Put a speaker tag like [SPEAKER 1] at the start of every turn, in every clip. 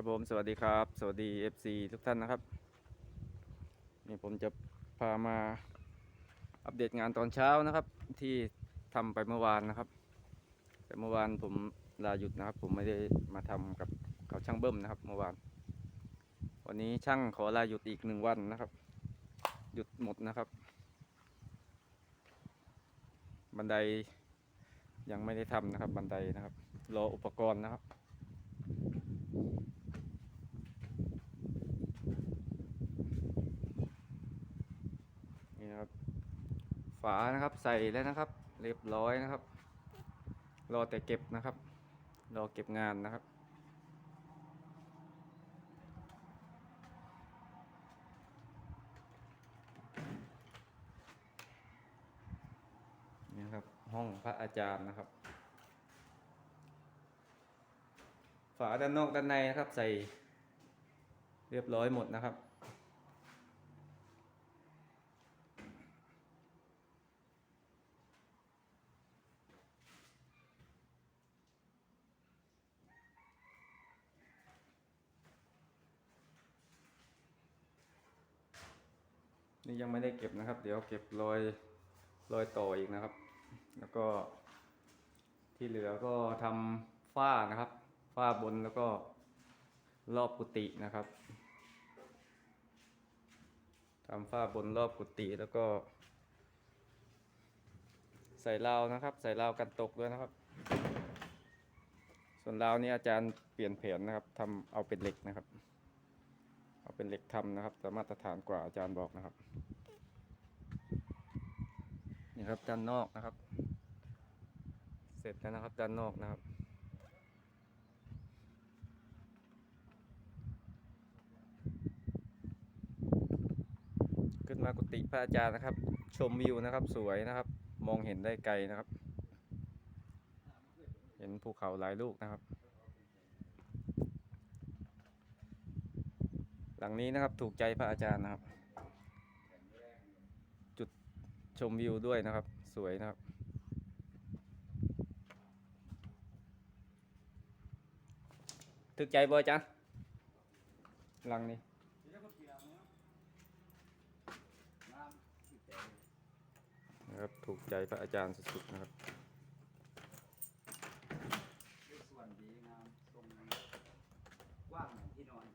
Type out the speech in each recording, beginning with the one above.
[SPEAKER 1] ครับผมสวัสดีครับ สวัสดี FC ทุกท่านนะครับ นี่ผมจะพามาอัปเดตงานตอนเช้านะครับ ที่ทำไปเมื่อวานนะครับ แต่เมื่อวานผมลาหยุดนะครับ ผมไม่ได้มาทำกับเขาช่างเบิ้มนะครับเมื่อวาน วันนี้ช่างขอลาหยุดอีกหนึ่งวันนะครับ หยุดหมดนะครับ บันไดยังไม่ได้ทำนะครับ บันไดนะครับรออุปกรณ์นะครับ นี่นะครับ ฝานะครับ ใส่แล้วนะครับ เรียบร้อยนะครับ รอแต่เก็บนะครับ รอเก็บงานนะครับ นี่ครับ ห้องพระอาจารย์นะครับ ฝาด้านนอกด้านในนะครับ ใส่เรียบร้อยหมดนะครับ นี่ยังไม่ได้เก็บนะครับ เดี๋ยวเก็บรอยรอยต่ออีกนะครับ แล้วก็ที่เหลือก็ทำฝ้านะครับ ฝ้าบนแล้วก็รอบกุฏินะครับทำฝ้าบนรอบกุฏิแล้วก็ ใส่ราวนะครับ ใส่ราวกันตกด้วยนะครับ ส่วนราวนี้อาจารย์เปลี่ยนแผนนะครับทำเอาเป็นเหล็กนะครับ เอาเป็นเหล็กทำนะครับ แต่มาตรฐานกว่าอาจารย์บอกนะครับ นี่ครับด้านนอกนะครับ เสร็จแล้วนะครับด้านนอกนะครับขึ้นมากุฏิพระอาจารย์นะครับ ชมวิวนะครับ สวยนะครับ มองเห็นได้ไกลนะครับ เห็นภูเขาหลายลูกนะครับ หลังนี้นะครับถูกใจพระอาจารย์นะครับ จุดชมวิวด้วยนะครับ สวยนะครับถึกใจบ่อาจารย์หลังนี้นะครับถูกใจพระอาจารย์สุดๆนะครับ
[SPEAKER 2] ส่วนดีงามทรงกว้างเหมือนที่นอน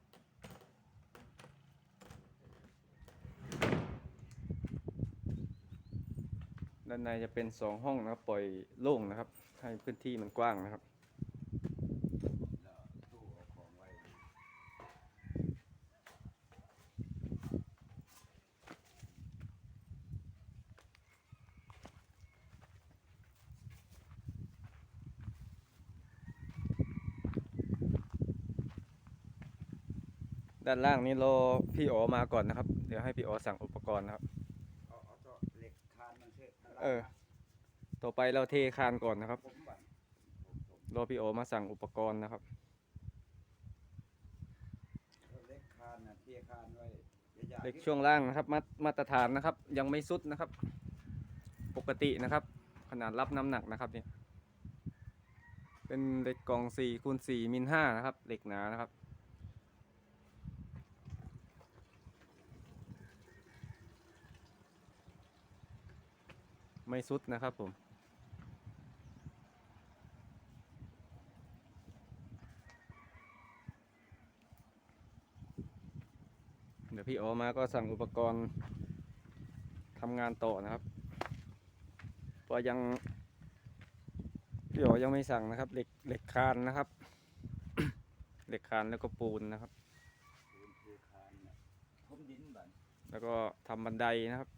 [SPEAKER 1] ด้านในจะเป็นสองห้องนะครับ ปล่อยโล่งนะครับ ให้พื้นที่มันกว้างนะครับด้านล่างนี้รอพี่อ๋อมาก่อนนะครับ เดี๋ยวให้พี่อ๋อสั่งอุปกรณ์นะครับ
[SPEAKER 2] เอาเอาตัวเหล็กคานมัน เชื่อ
[SPEAKER 1] เออ ต่อไปเราเทคานก่อนนะครับ
[SPEAKER 2] ผมบัน
[SPEAKER 1] รอพี่อ๋อมาสั่งอุปกรณ์นะครับ
[SPEAKER 2] เหล็กคานนะเทียคานไว้อย่า
[SPEAKER 1] เหล็กช่วงล่างนะครับมามาตรฐานนะครับ ยังไม่สุดนะครับ ปกตินะครับ ขนาดรับน้ำหนักนะครับเนี่ยเป็นเหล็กกล่อง4คูณ4มิล5นะครับ เหล็กหนานะครับ ไม่สุดนะครับผม เดี๋ยวพี่โอมาก็สั่งอุปกรณ์ทำงานต่อนะครับเพราะยังพี่โอยังไม่สั่งนะครับเหล็กเหล็กคานนะครับเหล็กคานแล้วก็ปูนนะครับ
[SPEAKER 2] ปูนเทียคานนะผมดินบัน
[SPEAKER 1] แล้วก็ทำบันไดนะครับ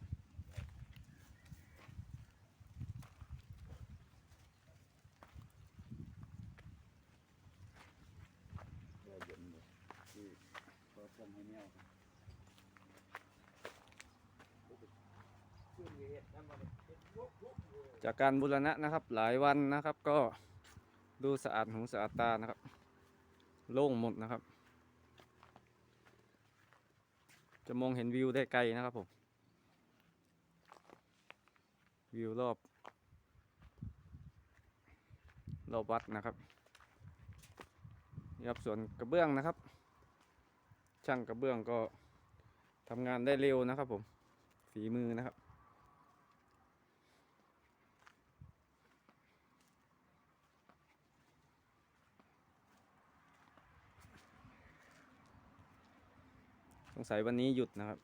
[SPEAKER 2] เดี๋ยวเย็นเลยที่ ก็ส่งให้แมวครับ
[SPEAKER 1] จากการบูรณะนะครับหลายวันนะครับ ก็ดูสะอาดหูสะอาดตานะครับ โล่งหมดนะครับ จะมองเห็นวิวได้ไกลนะครับผมวิวรอบรอบวัดนะครับนี่ครับส่วนกระเบื้องนะครับ ช่างกระเบื้องก็ทำงานได้เร็วนะครับ ผมฝีมือนะครับ สงสัยวันนี้หยุดนะครับ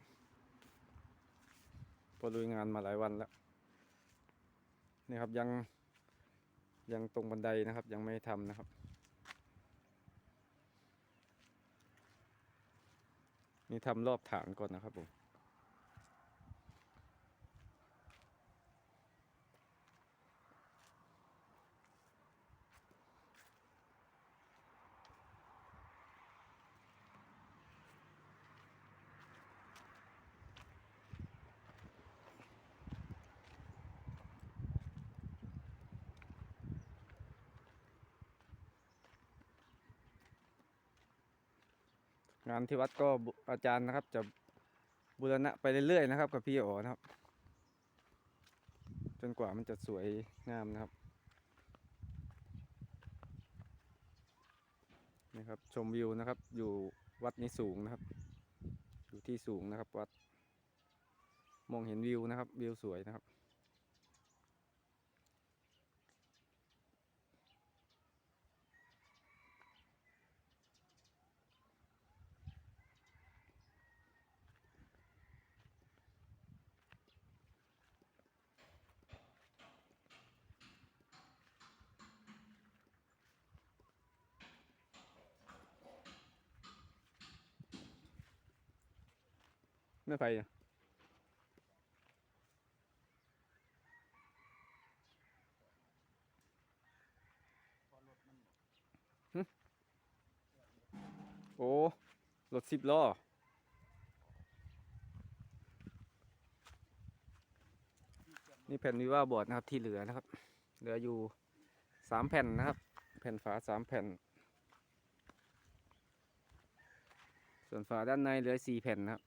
[SPEAKER 1] พอลุยงานมาหลายวันแล้วนี่ครับยังยังตรงบันไดนะครับ ยังไม่ทำนะครับ นี่ทำรอบถางก่อนนะครับผม งานที่วัดก็อาจารย์นะครับ จะบูรณะไปเรื่อยๆนะครับ กับพี่อ๋อนะครับ จนกว่ามันจะสวยงามนะครับนี่ครับ ชมวิวนะครับ อยู่วัดนี้สูงนะครับ อยู่ที่สูงนะครับ วัดมองเห็นวิวนะครับ วิวสวยนะครับ ไม่ไปอะโอ้รถสิบล้อนี่แผ่นวิว่าบอร์ดนะครับที่เหลือนะครับ เหลืออยู่สามแผ่นนะครับ แผ่นฝาสามแผ่น ส่วนฝาด้านในเหลือสี่แผ่นนะครับ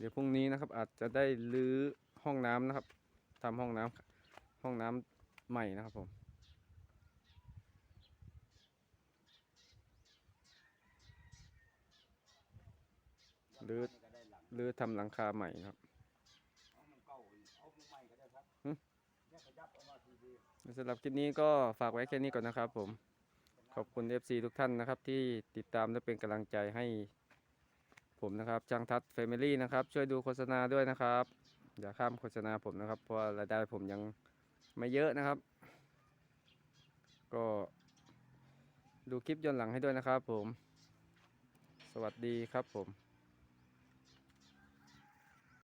[SPEAKER 1] เดี๋ยวพรุ่งนี้นะครับ อาจจะได้รื้อห้องน้ำนะครับทำห้องน้ำห้องน้ำใหม่นะครับผมหรือ
[SPEAKER 2] ก็ได้หลัง
[SPEAKER 1] รื้อทำหลังคาใหม่นะครับ
[SPEAKER 2] เอามันเก่าเอามันใหม่ก็ได้ครับ
[SPEAKER 1] หึ
[SPEAKER 2] เนี่ยขยับออกมาทีดี
[SPEAKER 1] สำหรับคลิปนี้ก็ฝากไว้แค่นี้ก่อนนะครับผม ขอบคุณ FC ทุกท่านนะครับ ที่ติดตามและเป็นกำลังใจให้ ผมนะครับช่างทัศน์เฟมิลี่นะครับ ช่วยดูโฆษณาด้วยนะครับ อย่าข้ามโฆษณาผมนะครับ เพราะรายได้ผมยังไม่เยอะนะครับ ก็ดูคลิปย้อนหลังให้ด้วยนะครับผม สวัสดีครับผม